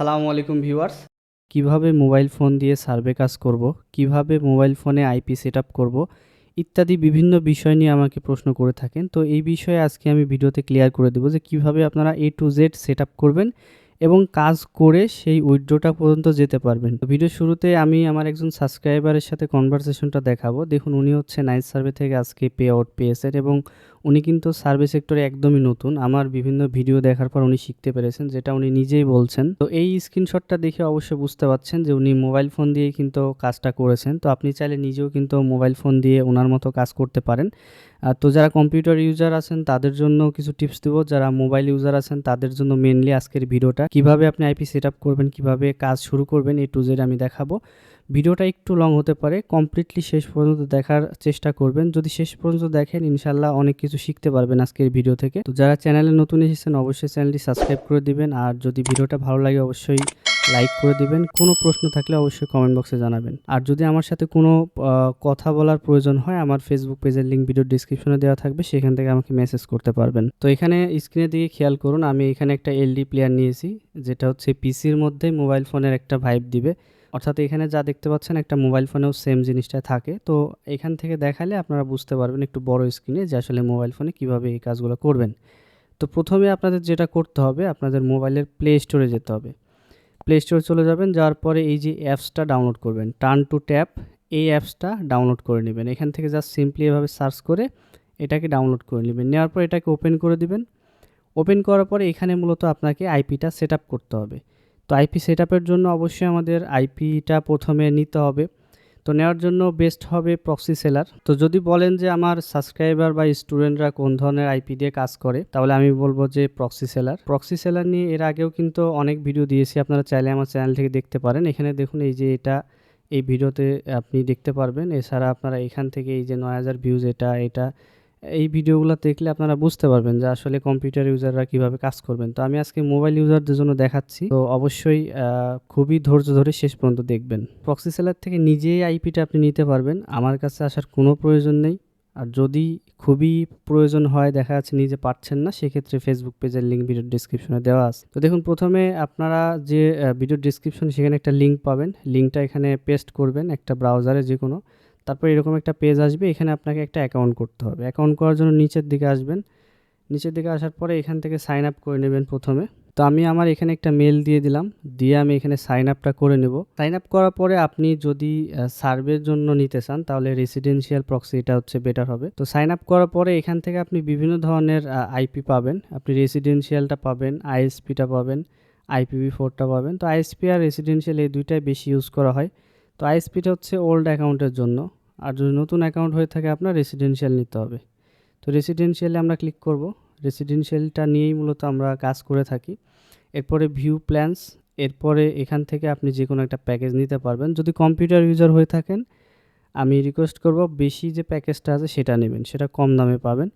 আসসালামু আলাইকুম ভিউয়ার্স। কীভাবে মোবাইল ফোন দিয়ে সার্ভে কাজ করব, কীভাবে মোবাইল ফোনে আইপি সেট আপ করব, ইত্যাদি বিভিন্ন বিষয় নিয়ে আমাকে প্রশ্ন করে থাকেন। তো এই বিষয়ে আজকে আমি ভিডিওতে ক্লিয়ার করে দেবো যে কীভাবে আপনারা এ টু জেড সেট করবেন এবং কাজ করে সেই উইড্রোটা পর্যন্ত যেতে পারবেন। তো ভিডিও শুরুতে আমি আমার একজন সাবস্ক্রাইবারের সাথে কনভারসেশনটা দেখাবো। দেখুন, উনি হচ্ছে নাইট সার্ভে থেকে আজকে পে আউট পেয়েছেন এবং উনি কিন্তু সার্ভিস সেক্টরে একদমই নতুন। আমার বিভিন্ন ভিডিও দেখার পর উনি শিখতে পেরেছেন, যেটা উনি নিজেই বলছেন। তো এই স্ক্রিনশটটা দেখে অবশ্যই বুঝতে পারছেন যে উনি মোবাইল ফোন দিয়েই কিন্তু কাজটা করেছেন। তো আপনি চাইলে নিজেও কিন্তু মোবাইল ফোন দিয়ে ওনার মতো কাজ করতে পারেন। আর তো যারা কম্পিউটার ইউজার আছেন, তাদের জন্য কিছু টিপস দেবো। যারা মোবাইল ইউজার আছেন, তাদের জন্য মেনলি আজকের ভিডিওটা। কীভাবে আপনি আইপি সেট করবেন, কীভাবে কাজ শুরু করবেন, এ টু জেড আমি দেখাবো। ভিডিওটা একটু লং হতে পারে কমপ্লিটলি শেষ পর্যন্ত দেখার চেষ্টা করবেন। যদি শেষ পর্যন্ত দেখেন ইনশাল্লাহ অনেক কিছু শিখতে পারবেন আজকের ভিডিও থেকে। তো যারা চ্যানেলে নতুন এসেছেন, অবশ্যই চ্যানেলটি সাবস্ক্রাইব করে দিবেন। আর যদি ভিডিওটা ভালো লাগে, অবশ্যই লাইক করে দিবেন। কোনো প্রশ্ন থাকলে অবশ্যই কমেন্ট বক্সে জানাবেন। আর যদি আমার সাথে কোনো কথা বলার প্রয়োজন হয়, আমার ফেসবুক পেজের লিঙ্ক ভিডিও ডিসক্রিপশনে দেওয়া থাকবে। সেখান থেকে আমাকে মেসেজ করতে পারবেন। তো এখানে স্ক্রিনের দিকে খেয়াল করুন, আমি এখানে একটা এলডি প্লেয়ার নিয়েছি। যেটা হচ্ছে পিসির মধ্যে মোবাইল ফোনের একটা ভাইব দিবে। অর্থাৎ এখানে যা দেখতে পাচ্ছেন একটা মোবাইল ফোনেও সেম জিনিসটা থাকে। তো এখান থেকে দেখালে আপনারা বুঝতে পারবেন একটু বড় স্ক্রিনে যে আসলে মোবাইল ফোনে কীভাবে এই কাজগুলো করবেন। তো প্রথমে আপনাদের যেটা করতে হবে, আপনাদের মোবাইলের প্লে স্টোরে যেতে হবে। প্লে স্টোরে চলে যাবেন, যাওয়ার পরে এই যে অ্যাপসটা ডাউনলোড করবেন। টার্ন টু ট্যাপ এই অ্যাপসটা ডাউনলোড করে নেবেন। এখান থেকে জাস্ট সিম্পলি এভাবে সার্চ করে এটাকে ডাউনলোড করে নেবেন। নেওয়ার পর এটাকে ওপেন করে দিবেন। ওপেন করার পরে এখানে মূলত আপনাকে আইপিটা সেট করতে হবে। তো আইপি সেট জন্য অবশ্যই আমাদের আইপিটা প্রথমে নিতে হবে। তো নেওয়ার জন্য বেস্ট হবে প্রক্সি সেলার তো যদি বলেন যে আমার সাবস্ক্রাইবার বা স্টুডেন্টরা কোন ধরনের আইপি দিয়ে কাজ করে, তাহলে আমি বলব যে প্রক্সি সেলার প্রক্সি সেলার নিয়ে এর আগেও কিন্তু অনেক ভিডিও দিয়েছি, আপনারা চাইলে আমার চ্যানেল থেকে দেখতে পারেন। এখানে দেখুন এই যে এটা, এই ভিডিওতে আপনি দেখতে পারবেন। এছাড়া আপনারা এখান থেকে এই যে নয় হাজার ভিউজ এটা এটা এই ভিডিওগুলো দেখলে আপনারা বুঝতে পারবেন যে আসলে কম্পিউটার ইউজাররা কীভাবে কাজ করবেন। তো আমি আজকে মোবাইল ইউজারদের জন্য দেখাচ্ছি। তো অবশ্যই খুবই ধৈর্য ধরে শেষ পর্যন্ত দেখবেন। প্রক্সি সেলার থেকে নিজেই আইপিটা আপনি নিতে পারবেন। আমার কাছে আসার কোনো প্রয়োজন নেই। আর যদি খুবই প্রয়োজন হয়, দেখা যাচ্ছে নিজে পারছেন না, সেক্ষেত্রে ফেসবুক পেজের লিঙ্ক ভিডিও ডিসক্রিপশনে দেওয়া আছে। তো দেখুন, প্রথমে আপনারা যে ভিডিও ডিসক্রিপশন সেখানে একটা লিঙ্ক পাবেন। লিঙ্কটা এখানে পেস্ট করবেন একটা ব্রাউজারে যে কোনো তারপর এরকম একটা পেজ আসবে, এখানে আপনাকে একটা অ্যাকাউন্ট করতে হবে। অ্যাকাউন্ট করার জন্য নিচের দিকে আসবেন। নিচের দিকে আসার পরে এখান থেকে সাইন আপ করে নেবেন প্রথমে। তো আমি আমার এখানে একটা মেল দিয়ে দিলাম, দিয়ে আমি এখানে সাইন আপটা করে নেব। সাইন আপ করার পরে আপনি যদি সার্ভের জন্য নিতে চান, তাহলে রেসিডেন্সিয়াল প্রক্সি এটা হচ্ছে বেটার হবে। তো সাইন আপ করার পরে এখান থেকে আপনি বিভিন্ন ধরনের আইপি পাবেন। আপনি রেসিডেন্সিয়ালটা পাবেন আইএসপিটা পাবেন আইপিভি ফোরটা পাবেন। তো আইএসপি আর রেসিডেন্সিয়াল এই দুইটাই বেশি ইউজ করা হয়। তো আইএসপিটা হচ্ছে ওল্ড অ্যাকাউন্টের জন্য। আর যদি নতুন অ্যাকাউন্ট হয়ে থাকে আপনার রেসিডেন্সিয়াল নিতে হবে। তো রেসিডেন্সিয়ালে আমরা ক্লিক করব। রেসিডেন্সিয়ালটা নিয়েই মূলত আমরা কাজ করে থাকি। এরপরে ভিউ প্ল্যান্স এরপরে এখান থেকে আপনি যে কোনো একটা প্যাকেজ নিতে পারবেন। যদি কম্পিউটার ইউজার হয়ে থাকেন, আমি রিকোয়েস্ট করব বেশি যে প্যাকেজটা আছে সেটা নেবেন। সেটা কম দামে পাবেন।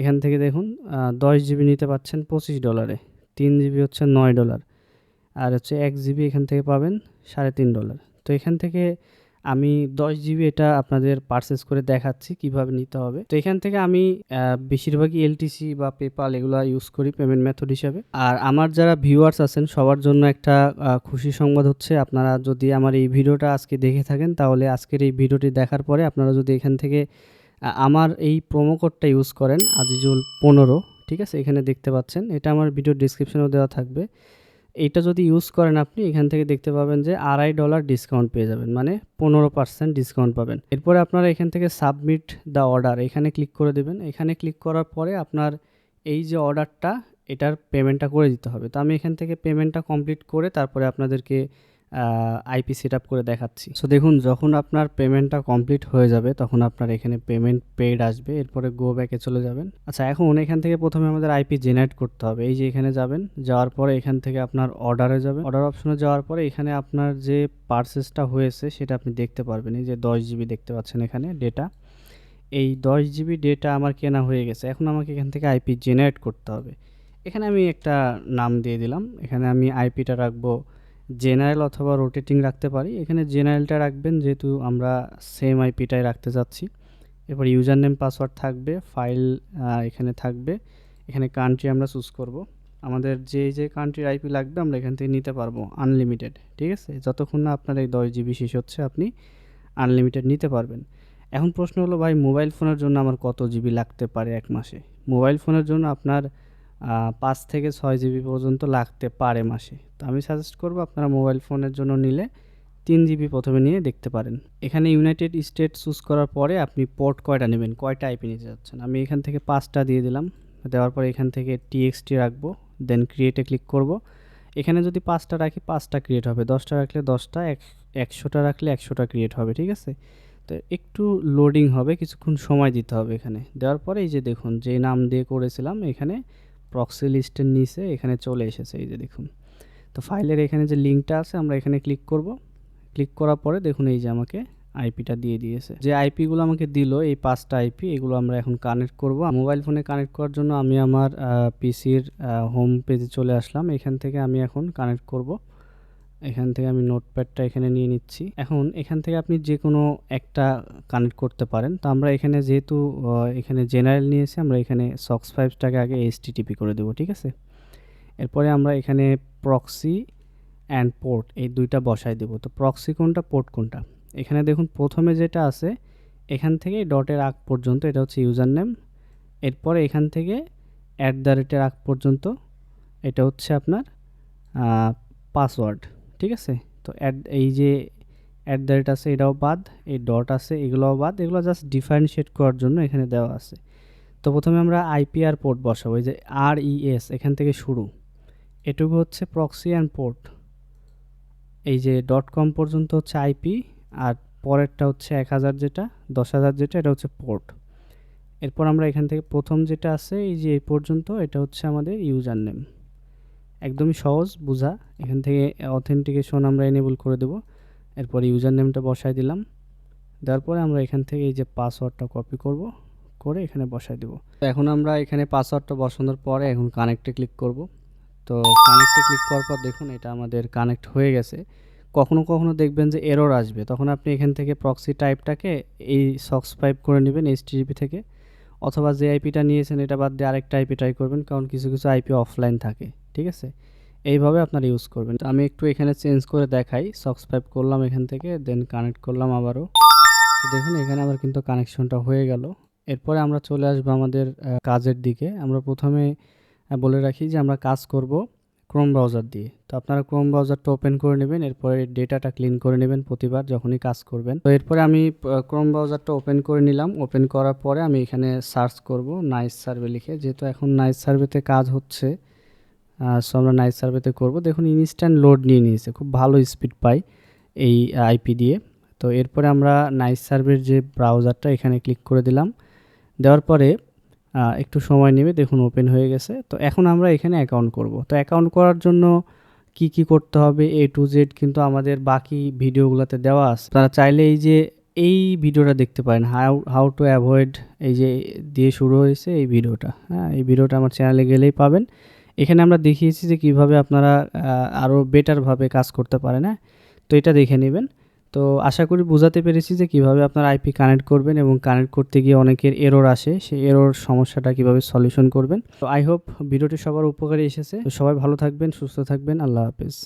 এখান থেকে দেখুন দশ জিবি নিতে পাচ্ছেন পঁচিশ ডলারে তিন জিবি হচ্ছে নয় ডলার আর হচ্ছে এক জিবি এখান থেকে পাবেন সাড়ে তিন ডলার তো এখান থেকে আমি দশ জিবি এটা আপনাদের পারচেস করে দেখাচ্ছি কীভাবে নিতে হবে। তো এখান থেকে আমি বেশিরভাগই এলটিসি বা পেপাল এগুলো ইউজ করি পেমেন্ট মেথড হিসাবে। আর আমার যারা ভিউয়ার্স আছেন, সবার জন্য একটা খুশি সংবাদ হচ্ছে, আপনারা যদি আমার এই ভিডিওটা আজকে দেখে থাকেন, তাহলে আজকের এই ভিডিওটি দেখার পরে আপনারা যদি এখান থেকে আমার এই প্রোমো কোডটা ইউজ করেন, আজিজুল পনেরো, ঠিক আছে? এখানে দেখতে পাচ্ছেন, এটা আমার ভিডিও ডিসক্রিপশনেও দেওয়া থাকবে। এইটা যদি ইউজ করেন আপনি, এখান থেকে দেখতে পাবেন যে আড়াই ডলার ডিসকাউন্ট পেয়ে যাবেন। মানে পনেরো পার্সেন্ট ডিসকাউন্ট পাবেন। এরপরে আপনারা এখান থেকে সাবমিট দ্য অর্ডার এখানে ক্লিক করে দেবেন। এখানে ক্লিক করার পরে আপনার এই যে অর্ডারটা এটার পেমেন্টটা করে দিতে হবে। তো আমি এখান থেকে পেমেন্টটা কমপ্লিট করে তারপরে আপনাদেরকে আইপি সেট আপ করে দেখাচ্ছি। সো দেখুন, যখন আপনার পেমেন্টটা কমপ্লিট হয়ে যাবে, তখন আপনার এখানে পেমেন্ট পেড আসবে, এরপরে গো ব্যাকে চলে যাবেন। আচ্ছা এখন এখান থেকে প্রথমে আমাদের আইপি জেনারেট করতে হবে। এই যে এখানে যাবেন, যাওয়ার পরে এখান থেকে আপনার অর্ডারে যাবেন। অর্ডার অপশনে যাওয়ার পরে এখানে আপনার যে পার্সেসটা হয়েছে, সেটা আপনি দেখতে পারবেন। এই যে দশ জিবি দেখতে পাচ্ছেন এখানে ডেটা এই দশ জিবি ডেটা আমার কেনা হয়ে গেছে। এখন আমাকে এখান থেকে আইপি জেনারেট করতে হবে। এখানে আমি একটা নাম দিয়ে দিলাম। এখানে আমি আইপিটা রাখব। জেনারেল অথবা রোটেটিং রাখতে পারি। এখানে জেনারেলটা রাখবেন যেহেতু আমরা সেম আইপিটাই রাখতে যাচ্ছি এরপর ইউজার নেম পাসওয়ার্ড থাকবে ফাইল এখানে থাকবে। এখানে কান্ট্রি আমরা চুজ করব। আমাদের যে যে কান্ট্রির আইপি লাগবে আমরা এখান থেকে নিতে পারব আনলিমিটেড ঠিক আছে? যতক্ষণ না আপনার এই দশ জিবি শেষ হচ্ছে, আপনি আনলিমিটেড নিতে পারবেন। এখন প্রশ্ন হলো, ভাই মোবাইল ফোনের জন্য আমার কত জিবি লাগতে পারে এক মাসে? মোবাইল ফোনের জন্য আপনার পাঁচ থেকে ছয় জিবি পর্যন্ত লাগতে পারে মাসে। তো আমি সাজেস্ট করব আপনারা মোবাইল ফোনের জন্য নিলে তিন জিবি প্রথমে নিয়ে দেখতে পারেন। এখানে ইউনাইটেড স্টেট চুজ করার পরে আপনি পোর্ট কয়টা নেবেন, কয়টা আইপি নিতে যাচ্ছেন? আমি এখান থেকে পাঁচটা দিয়ে দিলাম। দেওয়ার পরে এখান থেকে টিএক্সটি রাখব দেন ক্রিয়েটে ক্লিক করব। এখানে যদি পাঁচটা রাখি, পাঁচটা ক্রিয়েট হবে। দশটা রাখলে দশটা, এক, একশোটা রাখলে একশোটা ক্রিয়েট হবে, ঠিক আছে? তো একটু লোডিং হবে, কিছুক্ষণ সময় দিতে হবে এখানে। দেওয়ার পরে এই যে দেখুন, যে নাম দিয়ে করেছিলাম, এখানে প্রক্সি লিস্টের নিচে এখানে চলে এসেছে, এই যে দেখুন। তো ফাইলের এখানে যে লিঙ্কটা আছে, আমরা এখানে ক্লিক করব। ক্লিক করার পরে দেখুন এই যে আমাকে আইপিটা দিয়ে দিয়েছে। যে আইপিগুলো আমাকে দিল, এই পাঁচটা আইপি এগুলো আমরা এখন কানেক্ট করব। মোবাইল ফোনে কানেক্ট করার জন্য আমি আমার পিসির হোম পেজে চলে আসলাম। এখান থেকে আমি এখন কানেক্ট করব। এখান থেকে আমি নোটপ্যাডটা এখানে নিয়ে নিচ্ছি। এখন এখান থেকে আপনি যে কোনো একটা কানেক্ট করতে পারেন। তো আমরা এখানে যেহেতু এখানে জেনারেল নিয়েছি, আমরা এখানে সক্স ফাইভটাকে আগে এইচটিটিপি করে দেবো, ঠিক আছে? এরপরে আমরা এখানে প্রক্সি অ্যান্ড পোর্ট এই দুইটা বসাই দেবো। তো প্রক্সি কোনটা, পোর্ট কোনটা? এখানে দেখুন প্রথমে যেটা আছে, এখান থেকে ডটের আগ পর্যন্ত, এটা হচ্ছে ইউজার নেম এরপরে এখান থেকে অ্যাট দ্য রেটের আগ পর্যন্ত, এটা হচ্ছে আপনার পাসওয়ার্ড। ঠিক আছে? তো অ্যাড এই যে অ্যাট দ্য রেট আছে এটাও বাদ, এই ডট আছে এগুলোও বাদ, এগুলো জাস্ট ডিফারেন্সিয়েট করার জন্য এখানে দেওয়া আছে। তো প্রথমে আমরা আইপি আর পোর্ট বসাবো, এই যে আর ইএস এখান থেকে শুরু। এটুকু হচ্ছে প্রক্সি অ্যান্ড পোর্ট এই যে ডট কম পর্যন্ত হচ্ছে আইপি আর পরেরটা হচ্ছে এক হাজার যেটা, দশ হাজার যেটা, এটা হচ্ছে পোর্ট এরপর আমরা এখান থেকে প্রথম যেটা আছে, এই যে এই পর্যন্ত, এটা হচ্ছে আমাদের ইউজার নেম একদমই সহজ, বোঝা। এখান থেকে অথেন্টিকেশন আমরা এনেবল করে দেবো। এরপর ইউজার নেমটা বসাই দিলাম। দেওয়ার পরে আমরা এখান থেকে এই যে পাসওয়ার্ডটা কপি করব, করে এখানে বসাই দেবো। এখন আমরা এখানে পাসওয়ার্ডটা বসানোর পরে এখন কানেক্টে ক্লিক করব। তো কানেক্টে ক্লিক করার পর দেখুন, এটা আমাদের কানেক্ট হয়ে গেছে। কখনো কখনো দেখবেন যে এরর আসবে। তখন আপনি এখান থেকে প্রক্সি টাইপটাকে এই সক্স পাইপ করে নেবেন এইচটিজিপি থেকে। অথবা যে আইপিটা নিয়েছেন, এটা বাদ দিয়ে আরেকটা আইপি ট্রাই করবেন, কারণ কিছু কিছু আইপি অফলাইন থাকে। ঠিক আছে? এইভাবে আপনারা ইউজ করবেন। আমি একটু এখানে চেঞ্জ করে দেখাই। পাইপ করলাম এখান থেকে দেন কানেক্ট করলাম আবারও। তো দেখুন, এখানে আমার কিন্তু কানেকশনটা হয়ে গেল। এরপরে আমরা চলে আসব আমাদের কাজের দিকে। আমরা প্রথমে বলে রাখি যে আমরা কাজ করব ক্রোম ব্রাউজার দিয়ে। তো আপনারা ক্রোম ব্রাউজারটা ওপেন করে নেবেন। এরপরে ডেটাটা ক্লিন করে নেবেন প্রতিবার যখনই কাজ করবেন। তো এরপরে আমি ক্রোম ব্রাউজারটা ওপেন করে নিলাম। ওপেন করার পরে আমি এখানে সার্চ করব নাইস সার্ভে লিখে। যেহেতু এখন নাইস সার্ভেতে কাজ হচ্ছে সো আমরা নাইস সার্ভেতে করব। দেখুন ইনস্ট্যান্ট লোড নিয়ে নিয়েছে। খুব ভালো স্পিড পাই এই আইপি দিয়ে। তো এরপরে আমরা নাইস সার্ভের যে ব্রাউজারটা এখানে ক্লিক করে দিলাম। দেওয়ার পরে একটু সময় নেবে। দেখুন ওপেন হয়ে গেছে। তো এখন আমরা এখানে অ্যাকাউন্ট করব। তো অ্যাকাউন্ট করার জন্য কি কি করতে হবে? এ টু জেড কিন্তু আমাদের বাকি ভিডিওগুলোতে দেওয়া আছে। তারা চাইলে এই যে, এই ভিডিওটা দেখতে পারেন। হাউ হাউ টু অ্যাভয়েড এই যে, দিয়ে শুরু হয়েছে এই ভিডিওটা। হ্যাঁ এই ভিডিওটা আমার চ্যানেলে গেলেই পাবেন। এখানে আমরা দেখিয়েছি যে কীভাবে আপনারা আরও বেটারভাবে কাজ করতে পারেন হ্যাঁ? তো এটা দেখে নেবেন। তো আশা করি বোঝাতে পেরেছি যে কীভাবে আপনার আইপি কানেক্ট করবেন এবং কানেক্ট করতে গিয়ে অনেকের এরর আসে। সেই এরর সমস্যাটা কীভাবে সলিউশন করবেন। তো আই হোপ ভিডিওটি সবার উপকারে এসেছে। তো সবাই ভালো থাকবেন, সুস্থ থাকবেন। আল্লাহ হাফেজ।